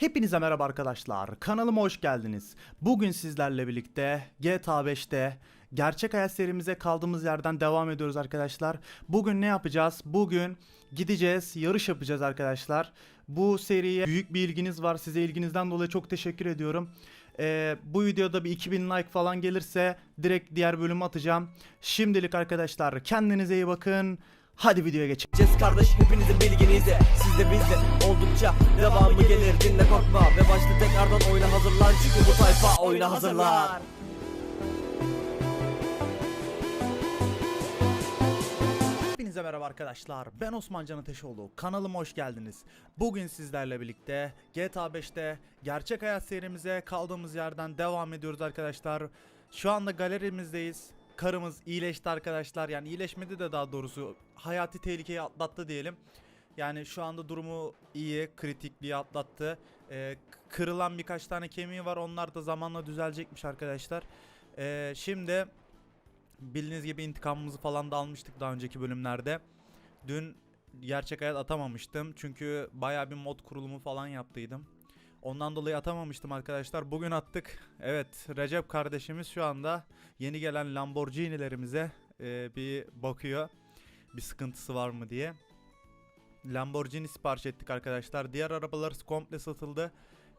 Hepinize merhaba arkadaşlar. Kanalıma hoş geldiniz. Bugün sizlerle birlikte GTA 5'te gerçek hayat serimize kaldığımız yerden devam ediyoruz arkadaşlar. Bugün ne yapacağız? Bugün gideceğiz, yarış yapacağız arkadaşlar. Bu seriye büyük bir ilginiz var. Size ilginizden dolayı çok teşekkür ediyorum. Ee, bu videoda bir 2000 like falan gelirse direkt diğer bölümü atacağım. Şimdilik arkadaşlar kendinize iyi bakın. Hadi videoya geçelim. Ces kardeş hepinizin bilginize Siz de bizde oldukça devamı gelir dinle korkma Ve başla tekrardan oyuna hazırlan Çünkü bu tayfa oyuna hazırlar Hepinize merhaba arkadaşlar. Ben Osman Can Ateşoğlu. Kanalıma hoş geldiniz. Bugün sizlerle birlikte GTA 5'te gerçek hayat serimize kaldığımız yerden devam ediyoruz arkadaşlar. Şu anda galerimizdeyiz. Karımız iyileşti arkadaşlar. Yani iyileşmedi de daha doğrusu hayati tehlikeyi atlattı diyelim. Yani şu anda durumu iyi, kritikliği atlattı. Ee, kırılan birkaç tane kemiği var. Onlar da zamanla düzelecekmiş arkadaşlar. Ee, şimdi Bildiğiniz gibi intikamımızı falan da almıştık daha önceki bölümlerde. Dün gerçek hayat atamamıştım. Çünkü baya bir mod kurulumu falan yaptıydım. Ondan dolayı atamamıştım arkadaşlar. Bugün attık. Evet Recep kardeşimiz şu anda yeni gelen Lamborghini'lerimize e, bir bakıyor. Bir sıkıntısı var mı diye. Lamborghini sipariş ettik arkadaşlar. Diğer arabalar komple satıldı.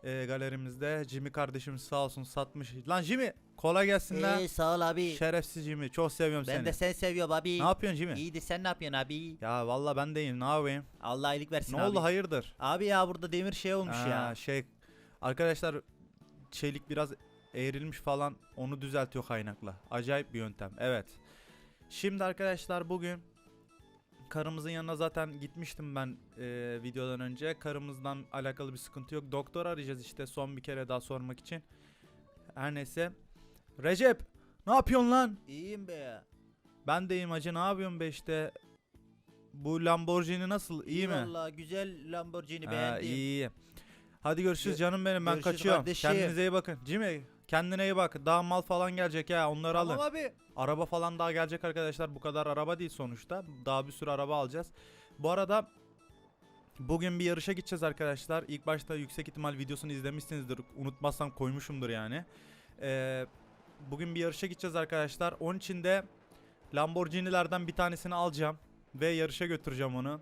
E, galerimizde. Jimmy kardeşimiz sağ olsun satmış. Lan Jimmy kolay gelsin lan. İyi sağ ol abi. Şerefsiz Jimmy çok seviyorum ben seni. de seni seviyorum abi. Ne yapıyorsun Jimmy? İyidir sen ne yapıyorsun abi? Ya valla ben deyim ne yapayım? Allah iyilik versin Ne abi. oldu hayırdır? Abi ya burada demir şey olmuş Ha, ya. Şey arkadaşlar çelik biraz eğrilmiş falan onu düzeltiyor kaynakla. Acayip bir yöntem. Evet. Şimdi arkadaşlar bugün karımızın yanına zaten gitmiştim ben e, videodan önce. Karımızdan alakalı bir sıkıntı yok. Doktor arayacağız işte son bir kere daha sormak için. Her neyse. Recep ne yapıyorsun lan? İyiyim be. Ben deyim hacı ne yapıyorsun be işte. Bu Lamborghini nasıl? İyi mi? Valla güzel Lamborghini Ha, beğendim. iyi iyi. Hadi görüşürüz Gö- canım benim ben görüşürüz kaçıyorum. kardeşim. Kendinize iyi bakın. Jimmy kendine iyi bak. Daha mal falan gelecek ya onları Tamam alın. abi. Araba falan daha gelecek arkadaşlar. Bu kadar araba değil sonuçta. Daha bir sürü araba alacağız. Bu arada bugün bir yarışa gideceğiz arkadaşlar. İlk başta yüksek ihtimal videosunu izlemişsinizdir. Unutmazsam koymuşumdur yani. Ee, bugün bir yarışa gideceğiz arkadaşlar. Onun için de Lamborghini'lerden bir tanesini alacağım. Ve yarışa götüreceğim onu.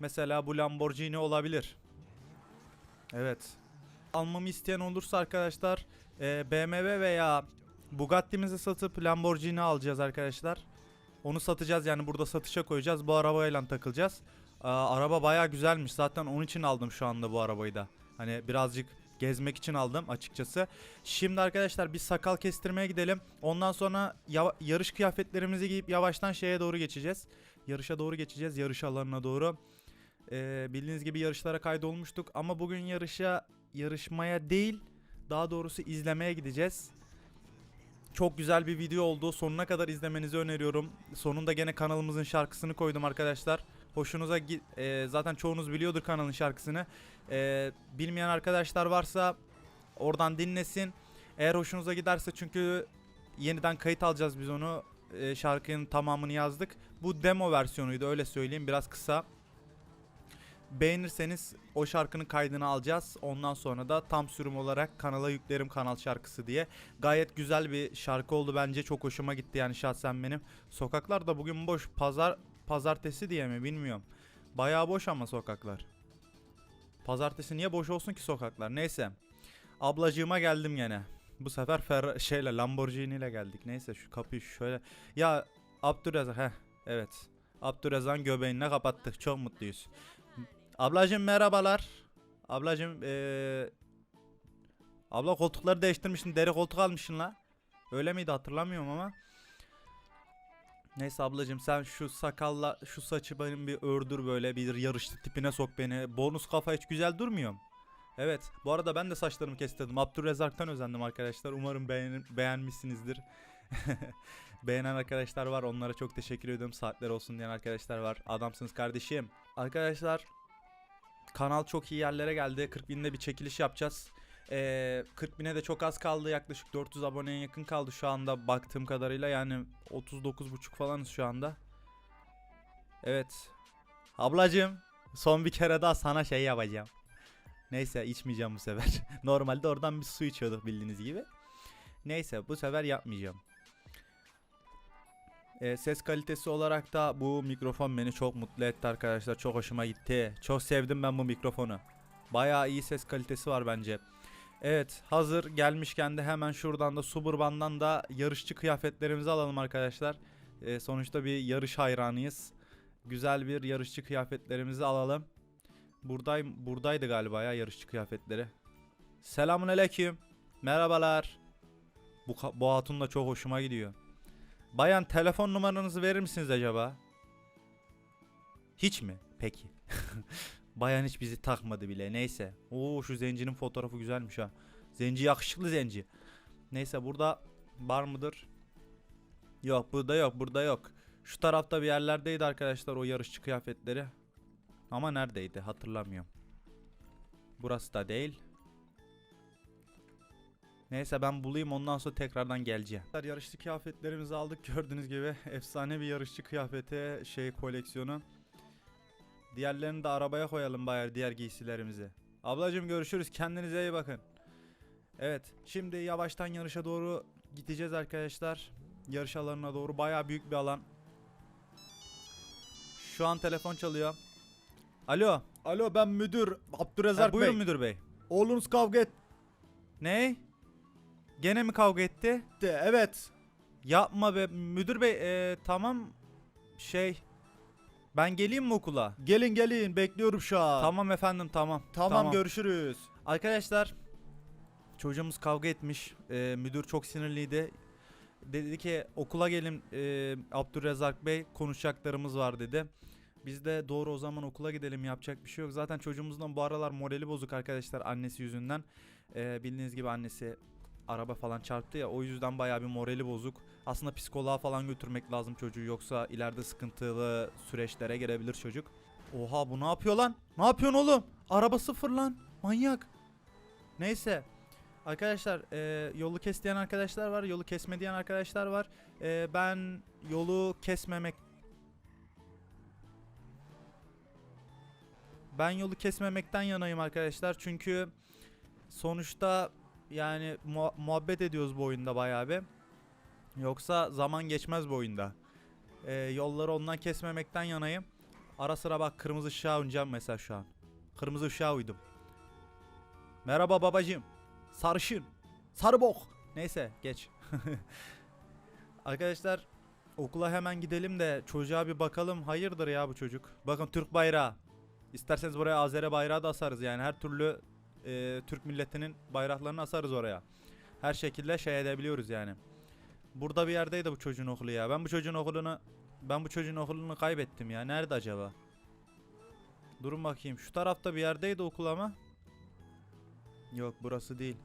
Mesela bu Lamborghini olabilir. Evet. Almamı isteyen olursa arkadaşlar e, BMW veya Bugatti'mizi satıp Lamborghini alacağız arkadaşlar. Onu satacağız yani burada satışa koyacağız. Bu arabayla takılacağız. Aa, araba baya güzelmiş. Zaten onun için aldım şu anda bu arabayı da. Hani birazcık gezmek için aldım açıkçası. Şimdi arkadaşlar bir sakal kestirmeye gidelim. Ondan sonra yarış kıyafetlerimizi giyip yavaştan şeye doğru geçeceğiz. Yarışa doğru geçeceğiz. Yarış alanına doğru. Ee, bildiğiniz gibi yarışlara kaydolmuştuk ama bugün yarışa yarışmaya değil daha doğrusu izlemeye gideceğiz. Çok güzel bir video oldu. Sonuna kadar izlemenizi öneriyorum. Sonunda gene kanalımızın şarkısını koydum arkadaşlar. Hoşunuza gi- e, zaten çoğunuz biliyordur kanalın şarkısını. E, bilmeyen arkadaşlar varsa oradan dinlesin. Eğer hoşunuza giderse çünkü yeniden kayıt alacağız biz onu. E, şarkının tamamını yazdık. Bu demo versiyonuydu öyle söyleyeyim biraz kısa. Beğenirseniz o şarkının kaydını alacağız. Ondan sonra da tam sürüm olarak kanala yüklerim kanal şarkısı diye. Gayet güzel bir şarkı oldu bence. Çok hoşuma gitti yani şahsen benim. Sokaklar da bugün boş. Pazar pazartesi diye mi bilmiyorum. Bayağı boş ama sokaklar. Pazartesi niye boş olsun ki sokaklar? Neyse. Ablacığıma geldim gene. Bu sefer Fer şeyle Lamborghini ile geldik. Neyse şu kapıyı şöyle. Ya Abdurrazak heh evet. Abdurrazak'ın göbeğine kapattık. Çok mutluyuz. Ablacığım merhabalar. Ablacığım eee Abla koltukları değiştirmişsin. Deri koltuk almışsın la. Öyle miydi hatırlamıyorum ama. Neyse ablacığım sen şu sakalla şu saçı benim bir ördür böyle bir yarışlı tipine sok beni. Bonus kafa hiç güzel durmuyor. mu? Evet. Bu arada ben de saçlarımı kestirdim. Abdurrezzak'tan özendim arkadaşlar. Umarım beğen beğenmişsinizdir. Beğenen arkadaşlar var. Onlara çok teşekkür ediyorum. Saatler olsun diyen arkadaşlar var. Adamsınız kardeşim. Arkadaşlar kanal çok iyi yerlere geldi. 40 binde bir çekiliş yapacağız. Ee, 40 bine de çok az kaldı. Yaklaşık 400 aboneye yakın kaldı şu anda baktığım kadarıyla. Yani 39.5 falanız şu anda. Evet. Ablacığım son bir kere daha sana şey yapacağım. Neyse içmeyeceğim bu sefer. Normalde oradan bir su içiyorduk bildiğiniz gibi. Neyse bu sefer yapmayacağım. Ee, ses kalitesi olarak da bu mikrofon beni çok mutlu etti arkadaşlar. Çok hoşuma gitti. Çok sevdim ben bu mikrofonu. Bayağı iyi ses kalitesi var bence. Evet hazır gelmişken de hemen şuradan da Suburban'dan da yarışçı kıyafetlerimizi alalım arkadaşlar. Ee, sonuçta bir yarış hayranıyız. Güzel bir yarışçı kıyafetlerimizi alalım. Buradayım, buradaydı galiba ya yarışçı kıyafetleri. Selamun aleyküm. Merhabalar. Bu, bu hatun da çok hoşuma gidiyor. Bayan telefon numaranızı verir misiniz acaba? Hiç mi? Peki. Bayan hiç bizi takmadı bile. Neyse. Oo şu zencinin fotoğrafı güzelmiş ha. Zenci yakışıklı zenci. Neyse burada var mıdır? Yok burada yok burada yok. Şu tarafta bir yerlerdeydi arkadaşlar o yarışçı kıyafetleri. Ama neredeydi hatırlamıyorum. Burası da değil. Neyse ben bulayım ondan sonra tekrardan geleceğim. Yarışçı kıyafetlerimizi aldık gördüğünüz gibi. Efsane bir yarışçı kıyafeti şey koleksiyonu. Diğerlerini de arabaya koyalım bayar diğer giysilerimizi. Ablacım görüşürüz kendinize iyi bakın. Evet şimdi yavaştan yarışa doğru gideceğiz arkadaşlar. Yarış alanına doğru baya büyük bir alan. Şu an telefon çalıyor. Alo. Alo ben müdür Abdurrezzak Ha, buyurun Bey. müdür bey. Oğlunuz kavga etti. Ne? Gene mi kavga etti? Evet. Yapma be müdür bey. ee, tamam şey. Ben geleyim mi okula? Gelin gelin bekliyorum şu an. Tamam efendim tamam. Tamam, görüşürüz. Arkadaşlar çocuğumuz kavga etmiş. Ee, müdür çok sinirliydi. Dedi ki okula gelin ee, Abdurrezzak Bey konuşacaklarımız var dedi. Biz de doğru o zaman okula gidelim yapacak bir şey yok. Zaten çocuğumuzdan bu aralar morali bozuk arkadaşlar annesi yüzünden. Ee, bildiğiniz gibi annesi araba falan çarptı ya o yüzden bayağı bir morali bozuk. Aslında psikoloğa falan götürmek lazım çocuğu yoksa ileride sıkıntılı süreçlere girebilir çocuk. Oha bu ne yapıyor lan? Ne yapıyorsun oğlum? Araba sıfır lan. Manyak. Neyse. Arkadaşlar e, yolu kes diyen arkadaşlar var. Yolu kesme diyen arkadaşlar var. E, ben yolu kesmemek Ben yolu kesmemekten yanayım arkadaşlar. Çünkü sonuçta yani muha- muhabbet ediyoruz bu oyunda bayağı bir. Yoksa zaman geçmez bu oyunda. E, yolları ondan kesmemekten yanayım. Ara sıra bak kırmızı ışığa oynayacağım mesela şu an. Kırmızı ışığa uydum. Merhaba babacığım. Sarışın. Sarı bok. Neyse geç. Arkadaşlar okula hemen gidelim de çocuğa bir bakalım. Hayırdır ya bu çocuk. Bakın Türk bayrağı. İsterseniz buraya Azeri bayrağı da asarız yani. Her türlü e, Türk milletinin bayraklarını asarız oraya. Her şekilde şey edebiliyoruz yani. Burada bir yerdeydi bu çocuğun okulu ya. Ben bu çocuğun okulunu ben bu çocuğun okulunu kaybettim ya. Nerede acaba? Durun bakayım. Şu tarafta bir yerdeydi okul ama. Yok burası değil.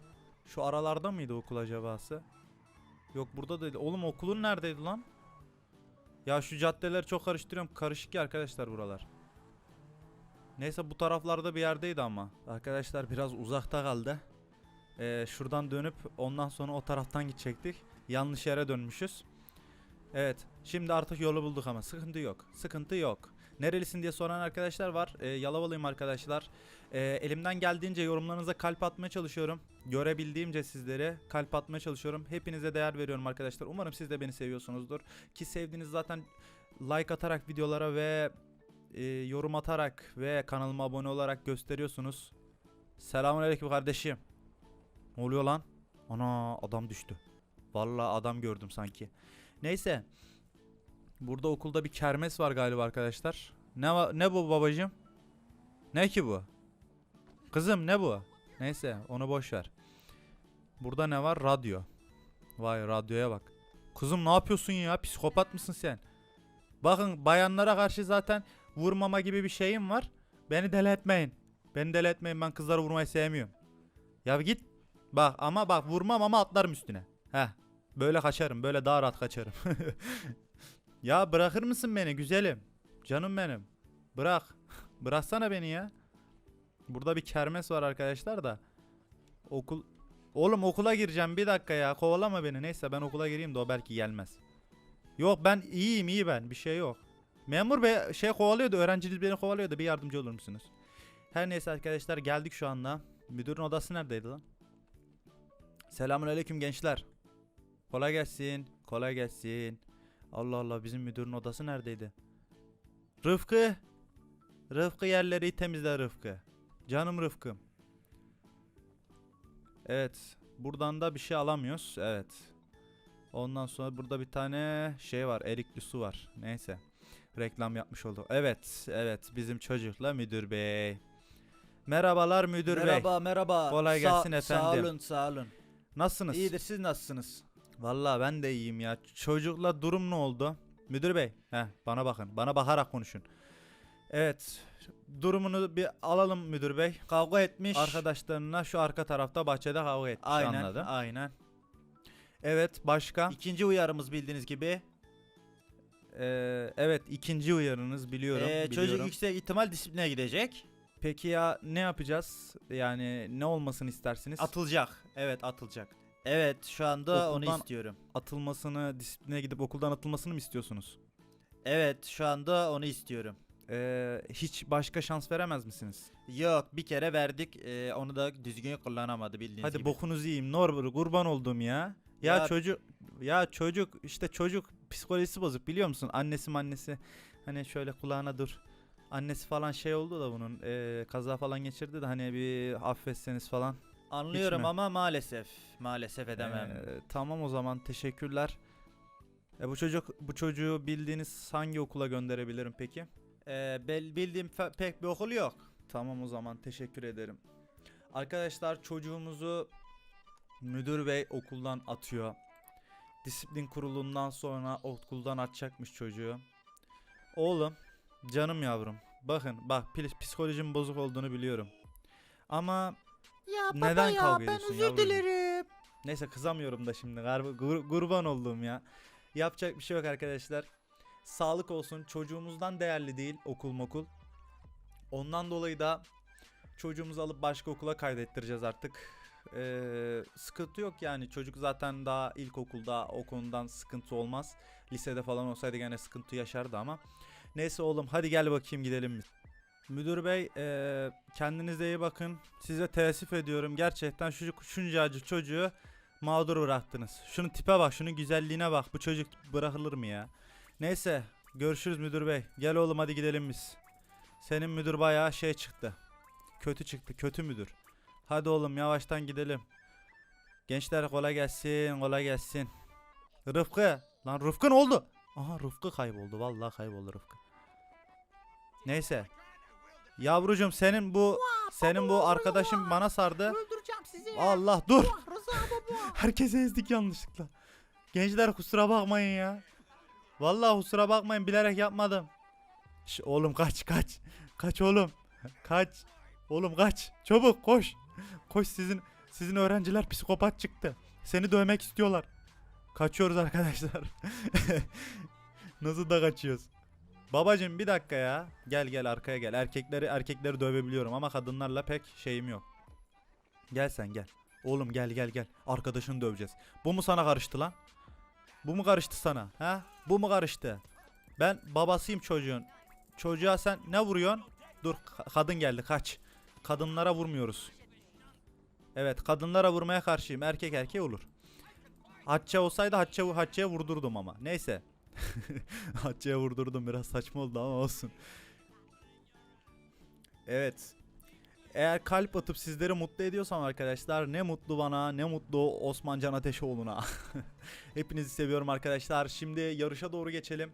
Şu aralarda mıydı okul acabası? Yok burada değil. Oğlum okulun neredeydi lan? Ya şu caddeleri çok karıştırıyorum. Karışık ya arkadaşlar buralar. Neyse bu taraflarda bir yerdeydi ama. Arkadaşlar biraz uzakta kaldı. Ee, şuradan dönüp ondan sonra o taraftan gidecektik. Yanlış yere dönmüşüz. Evet. Şimdi artık yolu bulduk ama sıkıntı yok. Sıkıntı yok. Nerelisin diye soran arkadaşlar var. Ee, Yalavalıyım arkadaşlar. Ee, elimden geldiğince yorumlarınıza kalp atmaya çalışıyorum. Görebildiğimce sizlere kalp atmaya çalışıyorum. Hepinize değer veriyorum arkadaşlar. Umarım siz de beni seviyorsunuzdur. Ki sevdiğiniz zaten like atarak videolara ve e, yorum atarak ve kanalıma abone olarak gösteriyorsunuz. Selamünaleyküm kardeşim. Ne oluyor lan? Ana adam düştü. Vallahi adam gördüm sanki. Neyse. Burada okulda bir kermes var galiba arkadaşlar. Ne ne bu babacığım? Ne ki bu? Kızım ne bu? Neyse onu boş ver. Burada ne var? Radyo. Vay radyoya bak. Kızım ne yapıyorsun ya? Psikopat mısın sen? Bakın bayanlara karşı zaten vurmama gibi bir şeyim var. Beni deli etmeyin. Beni deli etmeyin ben kızları vurmayı sevmiyorum. Ya git. Bak ama bak vurmam ama atlarım üstüne. Heh. Böyle kaçarım. Böyle daha rahat kaçarım. ya bırakır mısın beni güzelim? Canım benim. Bırak. Bıraksana beni ya. Burada bir kermes var arkadaşlar da. Okul Oğlum okula gireceğim bir dakika ya kovalama beni neyse ben okula gireyim de o belki gelmez. Yok ben iyiyim iyi ben bir şey yok. Memur bey şey kovalıyordu öğrenciniz beni kovalıyordu bir yardımcı olur musunuz? Her neyse arkadaşlar geldik şu anda. Müdürün odası neredeydi lan? Selamünaleyküm gençler. Kolay gelsin. Kolay gelsin. Allah Allah bizim müdürün odası neredeydi? Rıfkı. Rıfkı yerleri temizle Rıfkı. Canım Rıfkım. Evet. Buradan da bir şey alamıyoruz. Evet. Ondan sonra burada bir tane şey var. Erikli su var. Neyse. Reklam yapmış olduk. Evet. Evet. Bizim çocukla müdür bey. Merhabalar müdür bey. merhaba merhaba. Kolay gelsin Sağ efendim. olun sağ olun. Nasılsınız? İyidir siz nasılsınız? Vallahi ben de iyiyim ya. Çocukla durum ne oldu? Müdür bey. Heh, bana bakın. Bana bakarak konuşun. Evet. Durumunu bir alalım müdür bey. Kavga etmiş. Arkadaşlarına şu arka tarafta bahçede kavga etmiş. Aynen Anladım. aynen. Evet başka? İkinci uyarımız bildiğiniz gibi. Ee, evet ikinci uyarınız biliyorum. Ee, biliyorum. çocuk yüksek ihtimal disipline gidecek. Peki ya ne yapacağız? Yani ne olmasını istersiniz? Atılacak. Evet atılacak. Evet şu anda onu Okuldan- istiyorum. atılmasını, disipline gidip okuldan atılmasını mı istiyorsunuz? Evet şu anda onu istiyorum. Ee, hiç başka şans veremez misiniz? Yok bir kere verdik ee, onu da düzgün kullanamadı bildiğiniz Hadi gibi. bokunuzu yiyeyim. Norbur kurban oldum ya. Ya, Ya- çocuk ya çocuk işte çocuk psikolojisi bozuk biliyor musun? Annesi annesi hani şöyle kulağına dur. Annesi falan şey oldu da bunun ee, kaza falan geçirdi de hani bir affetseniz falan. Anlıyorum ama maalesef maalesef edemem. Ee, tamam o zaman teşekkürler. E bu çocuk bu çocuğu bildiğiniz hangi okula gönderebilirim peki? Ee, bel- bildiğim pek bir okul yok. Tamam o zaman teşekkür ederim. Arkadaşlar çocuğumuzu müdür bey okuldan atıyor. Disiplin kurulundan sonra okuldan atacakmış çocuğu. Oğlum, canım yavrum. Bakın bak psikolojim bozuk olduğunu biliyorum. Ama Ya Neden kavga ediyorsun yavrucuğum? dilerim. Neyse kızamıyorum da şimdi kurban olduğum ya. Yapacak bir şey yok arkadaşlar. Sağlık olsun çocuğumuzdan değerli değil okul mokul. Ondan dolayı da çocuğumuzu alıp başka okula kaydettireceğiz artık. Ee, sıkıntı yok yani çocuk zaten daha ilkokulda o konudan sıkıntı olmaz. Lisede falan olsaydı gene sıkıntı yaşardı ama. Neyse oğlum hadi gel bakayım gidelim biz. Müdür bey eee, kendinize iyi bakın. Size teessüf ediyorum. Gerçekten şu şuncacık çocuğu mağdur bıraktınız. Şunun tipe bak, şunun güzelliğine bak. Bu çocuk bırakılır mı ya? Neyse, görüşürüz müdür bey. Gel oğlum hadi gidelim biz. Senin müdür bayağı şey çıktı. Kötü çıktı, kötü müdür. Hadi oğlum yavaştan gidelim. Gençler kolay gelsin, kolay gelsin. Rıfkı, lan Rıfkı ne oldu? Aha Rıfkı kayboldu, vallahi kayboldu Rıfkı. Neyse. Yavrucum senin bu senin bu arkadaşın bana sardı. Öldüreceğim sizi. Allah dur. Herkese ezdik yanlışlıkla. Gençler kusura bakmayın ya. Vallahi kusura bakmayın bilerek yapmadım. Şş, oğlum kaç kaç. Kaç oğlum. Kaç. Oğlum kaç. Çabuk koş. Koş sizin sizin öğrenciler psikopat çıktı. Seni dövmek istiyorlar. Kaçıyoruz arkadaşlar. Nasıl da kaçıyoruz? Babacım bir dakika ya. Gel gel arkaya gel. Erkekleri erkekleri dövebiliyorum ama kadınlarla pek şeyim yok. Gel sen gel. Oğlum gel gel gel. Arkadaşını döveceğiz. Bu mu sana karıştı lan? Bu mu karıştı sana? Ha? Bu mu karıştı? Ben babasıyım çocuğun. Çocuğa sen ne vuruyorsun? Dur ka- kadın geldi kaç. Kadınlara vurmuyoruz. Evet kadınlara vurmaya karşıyım. Erkek erkeğe olur. Hatice olsaydı Hatice, Hatice'ye vurdurdum ama. Neyse. Hatice'ye vurdurdum biraz saçma oldu ama olsun. Evet. Eğer kalp atıp sizleri mutlu ediyorsam arkadaşlar ne mutlu bana ne mutlu Osman Can Ateşoğlu'na. Hepinizi seviyorum arkadaşlar. Şimdi yarışa doğru geçelim.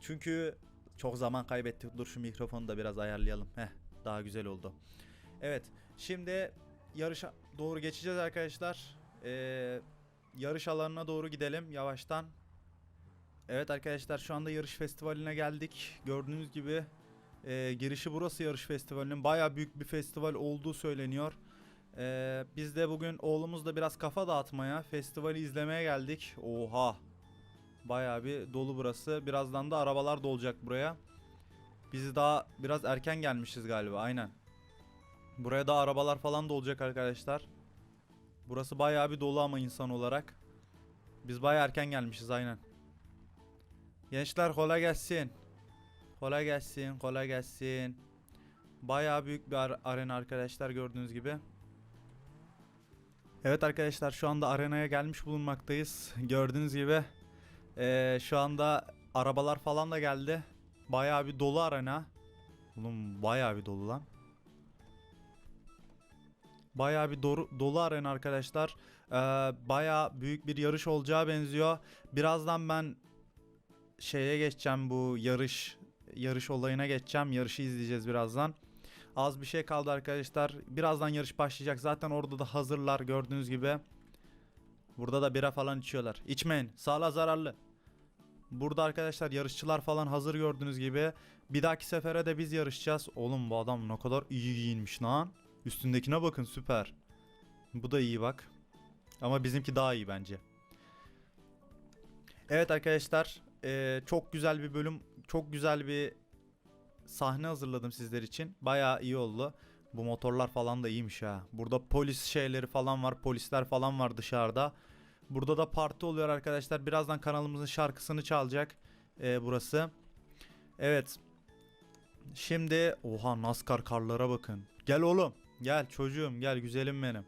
Çünkü çok zaman kaybettik. Dur şu mikrofonu da biraz ayarlayalım. Heh daha güzel oldu. Evet şimdi yarışa doğru geçeceğiz arkadaşlar. Ee, yarış alanına doğru gidelim yavaştan. Evet arkadaşlar şu anda yarış festivaline geldik. Gördüğünüz gibi ee, girişi burası yarış festivalinin. Baya büyük bir festival olduğu söyleniyor. Ee, biz de bugün oğlumuzla biraz kafa dağıtmaya, festivali izlemeye geldik. Oha! Baya bir dolu burası. Birazdan da arabalar dolacak buraya. Biz daha biraz erken gelmişiz galiba aynen. Buraya da arabalar falan da olacak arkadaşlar. Burası baya bir dolu ama insan olarak. Biz baya erken gelmişiz aynen. Gençler kolay gelsin. Kolay gelsin, kolay gelsin. Bayağı büyük bir ar- arena arkadaşlar gördüğünüz gibi. Evet arkadaşlar şu anda arenaya gelmiş bulunmaktayız. Gördüğünüz gibi eee, şu anda arabalar falan da geldi. Bayağı bir dolu arena. Oğlum bayağı bir dolu lan. Bayağı bir doru- dolu arena arkadaşlar. Eee bayağı büyük bir yarış olacağı benziyor. Birazdan ben şeye geçeceğim bu yarış yarış olayına geçeceğim. Yarışı izleyeceğiz birazdan. Az bir şey kaldı arkadaşlar. Birazdan yarış başlayacak. Zaten orada da hazırlar gördüğünüz gibi. Burada da bira falan içiyorlar. İçmeyin. Sağlığa zararlı. Burada arkadaşlar yarışçılar falan hazır gördüğünüz gibi. Bir dahaki sefere de biz yarışacağız. Oğlum bu adam ne kadar iyi giyinmiş lan. Üstündekine bakın süper. Bu da iyi bak. Ama bizimki daha iyi bence. Evet arkadaşlar. eee, çok güzel bir bölüm. Çok güzel bir sahne hazırladım sizler için. Bayağı iyi oldu. Bu motorlar falan da iyiymiş ha. Burada polis şeyleri falan var. Polisler falan var dışarıda. Burada da parti oluyor arkadaşlar. Birazdan kanalımızın şarkısını çalacak. eee, burası. Evet. Şimdi oha NASCAR karlara bakın. Gel oğlum. Gel çocuğum gel güzelim benim.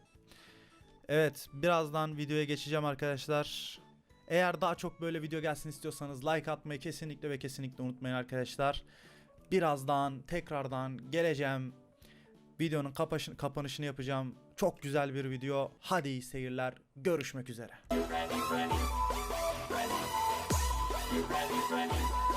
Evet birazdan videoya geçeceğim arkadaşlar. Eğer daha çok böyle video gelsin istiyorsanız like atmayı kesinlikle ve kesinlikle unutmayın arkadaşlar. Birazdan tekrardan geleceğim. Videonun kapanışını yapacağım. Çok güzel bir video. Hadi iyi seyirler. Görüşmek üzere. Oyuna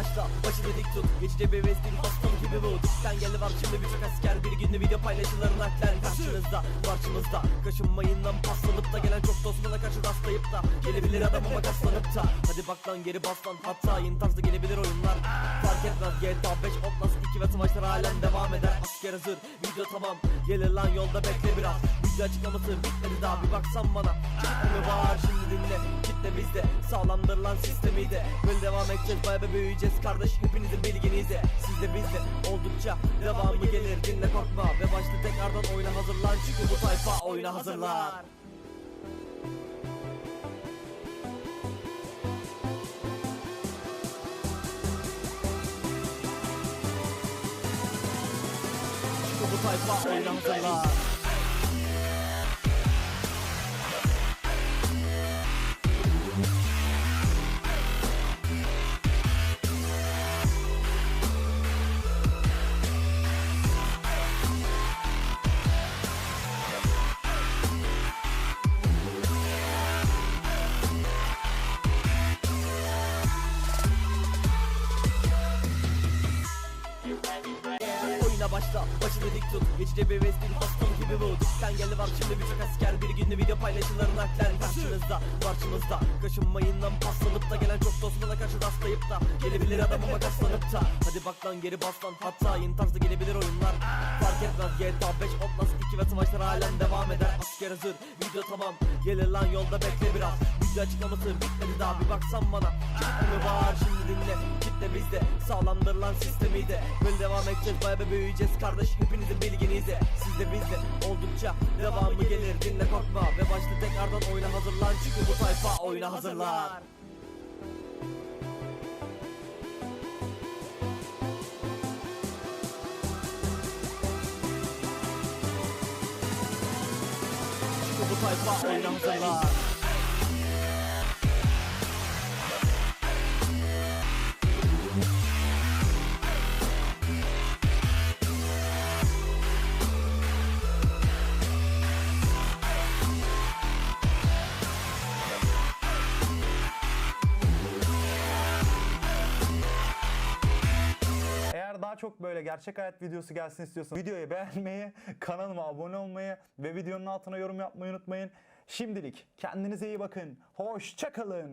başla başını dik tut Geçici bir vestin hastam gibi bu. Dipten geldi var şimdi birçok asker Bir günlü video paylaşılır naklen. Karşınızda karşınızda Kaşınmayın lan paslanıp da Gelen çok dost bana karşı rastlayıp da Gelebilir adam ama kaslanıp da. Hadi bak lan geri bas lan Hatta yeni tarzda gelebilir oyunlar. Fark etmez GTA 5 Outlast 2 ve savaşlar halen devam eder. Asker hazır video tamam Gelir lan yolda bekle biraz. Video açıklaması bitmedi daha bir baksan bana. Kitle var? Şimdi dinle Kitle bizde. Sağlamdır lan sistemi de. Böyle devam edeceğiz baya be büyüyeceğiz kardeş. Hepinizin bilginize. Siz de bizde. Oldukça Devamı gelir. Dinle korkma Ve başla tekrardan oyuna hazırlan. Çünkü bu tayfa oyuna hazırlar. Çünkü bu tayfa oyuna hazırlar bir vestin hastam gibi bu. Dipten geldi var şimdi birçok asker Bir günlü video paylaşılır naklen Karşınızda karşınızda. Kaşınmayın lan paslanıp da Gelen çok dost bana karşı rastlayıp da. Gelebilir adam ama kaslanıp da. Hadi bak lan geri bas lan. Hatta yeni tarzda gelebilir oyunlar. Fark etmez GTA 5 Outlast 2 ve savaşlar halen devam eder. Asker hazır video tamam. Gelir lan yolda bekle biraz. Video açıklaması bitmedi daha bir baksan bana. Kitle var? Şimdi dinle. Kitle bizde. Sağlamdır lan sistemi de Böyle devam edeceğiz baya be büyüyeceğiz. Kardeş Hepinizin bilginize Siz de bizde. Oldukça Devamı gelir. Dinle korkma Ve başla tekrardan oyuna hazırlan Çünkü bu tayfa oyuna hazırlar. Çünkü bu tayfa oyuna hazırlar böyle gerçek hayat videosu gelsin istiyorsanız videoyu beğenmeyi, kanalıma abone olmayı ve videonun altına yorum yapmayı unutmayın. Şimdilik kendinize iyi bakın. Hoşçakalın.